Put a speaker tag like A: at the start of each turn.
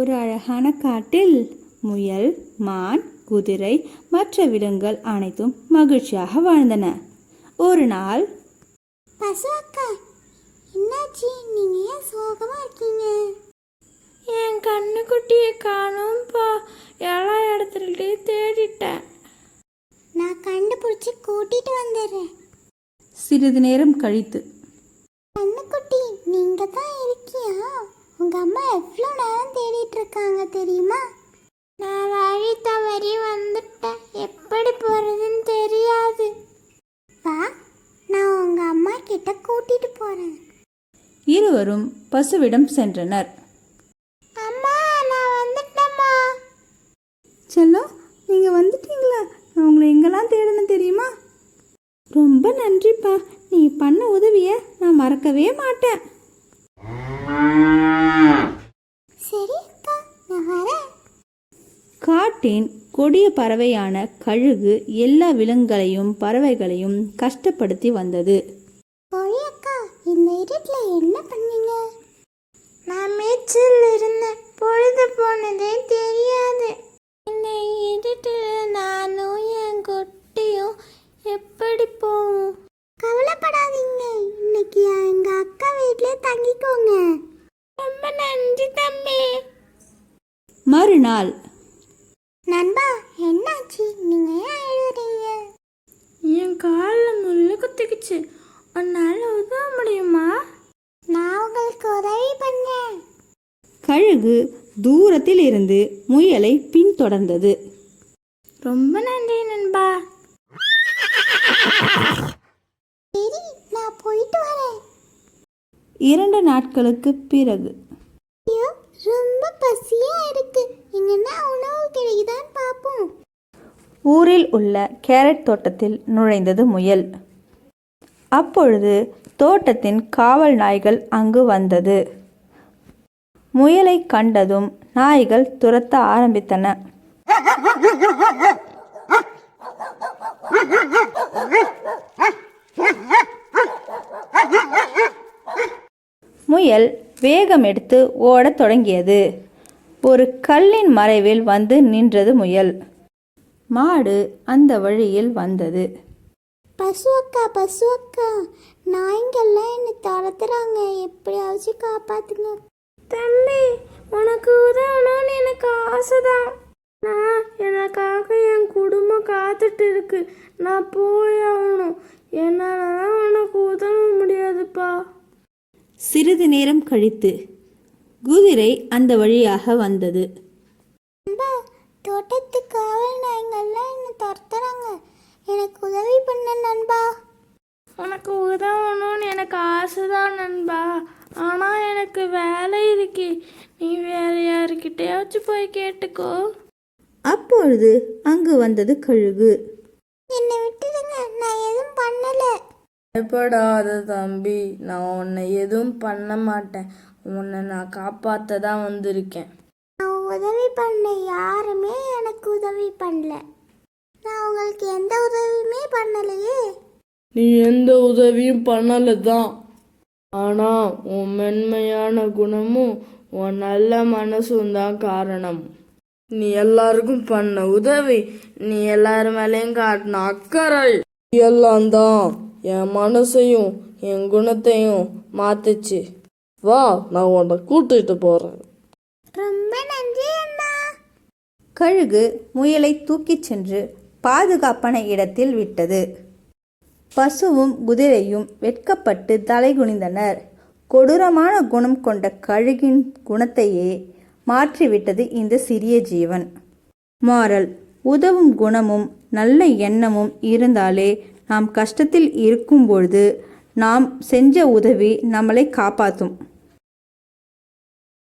A: ஒரு அழகான காட்டில் முயல் மான் குதிரை மற்ற விலங்குகள் அனைத்தும் மகிழ்ச்சியாக வாழ்ந்தன. ஒரு நாள்
B: பசு அக்கா என்னாச்சு? நீங்க ஏன் சோகமா இருக்கீங்க?
C: என் கண்ணுக்குட்டியை காணும்பா. எல்லா இடத்துலையும் தேடிட்டேன்.
B: நான் கண்டுபிடிச்சி கூட்டிட்டு வந்துடுறேன்.
A: சிறிது நேரம் கழித்து
B: கண்ணுக்குட்டி நீங்க தான் இருக்கியா உங்க அம்மா எவ்வளோ நேரம் தேடிட்டு இருக்காங்க தெரியுமா? நான் வழி தவறி வந்துட்டேன். எப்படி போறதுன்னு தெரியாது. வா நான் உங்க அம்மா கிட்ட கூட்டிட்டு போறேன்.
A: இருவரும் பசுவிடம் சென்றனர்.
B: அம்மா நான் வந்துட்டேம்மா.
A: செல்லம் நீங்கள் வந்துட்டீங்களா? நான் உங்களை எங்கெல்லாம் தேடணும் தெரியுமா? ரொம்ப நன்றிப்பா. நீ பண்ண உதவியை நான் மறக்கவே மாட்டேன்
B: சரி அக்கா நான் வரேன்
A: காட்டின் கொடிய பறவையான கழுகு எல்லா விலங்குகளையும் பறவைகளையும் கஷ்டப்படுத்தி வந்தது.
B: அக்கா இந்த இருட்டுல என்ன பண்ணீங்க? நான் மேய்ச்சல் இருந்தேன். பொழுது போனதே தெரியாது.
C: இந்த இருட்டில் நானும் என் குட்டியும் எப்படி போவோம்?
B: கவலைப்படாதீங்க. இன்னைக்கு எங்க அக்கா வீட்லயே தங்கிக்கோங்க.
C: ரொம்ப நன்றி தம்பி.
A: மறுநாள்
B: நண்பா என்னாச்சு? நீங்க ஏன் அழுகுறீங்க?
C: என் காலில் முள்ளு குத்திக்குச்சு. உன்னால் உதவ முடியுமா?
B: நான் உங்களுக்கு உதவி பண்ணேன்.
A: கழுகு தூரத்தில் இருந்து முயலை பின்தொடர்ந்தது.
C: ரொம்ப நன்றி நண்பா.
B: சரி நான் போயிட்டு வரேன்.
A: இரண்டு நாட்களுக்கு பிறகு.
B: ஐயோ ரொம்ப பசியா இருக்கு. எங்கன்னா உணவு கிடைக்குதான் பார்ப்போம்
A: ஊரில் உள்ள கேரட் தோட்டத்தில் நுழைந்தது முயல். அப்பொழுது தோட்டத்தின் காவல் நாய்கள் அங்கு வந்தது. முயலை கண்டதும் நாய்கள் துரத்த ஆரம்பித்தன. முயல் வேகம் எடுத்து ஓடத் தொடங்கியது. ஒரு கல்லின் மறைவில் வந்து நின்றது முயல். மாடு அந்த வழியில் வந்தது.
B: பசு அக்கா பசு அக்கா நாய்ங்கெல்லாம் என்னை துரத்துறாங்க எப்படியாச்சும் காப்பாத்துங்க.
C: தம்பி உனக்கு உதவணும்னு எனக்கு ஆசைதான். நான் எனக்காக என் குடும்பம் காத்துட்டு இருக்கு. நான் போய் ஆகணும். என்னால உனக்கு
A: சிறிது நேரம் கழித்து குதிரை அந்த வழியாக வந்தது.
B: நண்பா தோட்டத்து காவல் நாய்ங்கெல்லாம் என்னை துரத்துறாங்க. எனக்கு உதவி பண்ண நண்பா.
C: உனக்கு உதவணும்னு எனக்கு ஆசைதான் நண்பா. ஆனால் எனக்கு வேலை இருக்கு. நீ வேற யாருக்கிட்டயாச்சும் போய் கேட்டுக்கோ.
A: அப்பொழுது அங்கு வந்தது கழுகு
B: என்னை விட்டுடுங்க நான் எதுவும் பண்ணல
C: பயப்படாத தம்பி. நான் உன்னை எதுவும் பண்ண மாட்டேன். உன்னை நான் காப்பாற்ற தான் வந்திருக்கேன்.
B: நான் உதவி பண்ண யாருமே எனக்கு உதவி பண்ணல. நான் உங்களுக்கு எந்த உதவியுமே பண்ணலையே.
C: நீ எந்த உதவியும் பண்ணல தான் ஆனால் உன் மென்மையான குணமும் உன் நல்ல மனசும் தான் காரணம். நீ எல்லாருக்கும் பண்ண உதவி நீ எல்லார் மேலேயும் காட்டின அக்கறை. எல்லாம் தான். என் மனசையும் என் குணத்தையும் மாத்துச்சு. வா நான் உன்னை கூட்டிட்டு போறேன்.
B: ரொம்ப நன்றி அண்ணா.
A: கழுகு முயலை தூக்கிச் சென்று பாதுகாப்பான இடத்தில் விட்டது. பசுவும் குதிரையும் வெட்கப்பட்டு தலைகுனிந்தனர் கொடூரமான குணம் கொண்ட கழுகின் குணத்தையே மாற்றிவிட்டது இந்த சிறிய ஜீவன். மாறல் உதவும் குணமும் நல்ல எண்ணமும் இருந்தாலே நாம் கஷ்டத்தில் இருக்கும் பொழுது நாம் செஞ்ச உதவி நம்மளை காப்பாற்றும்.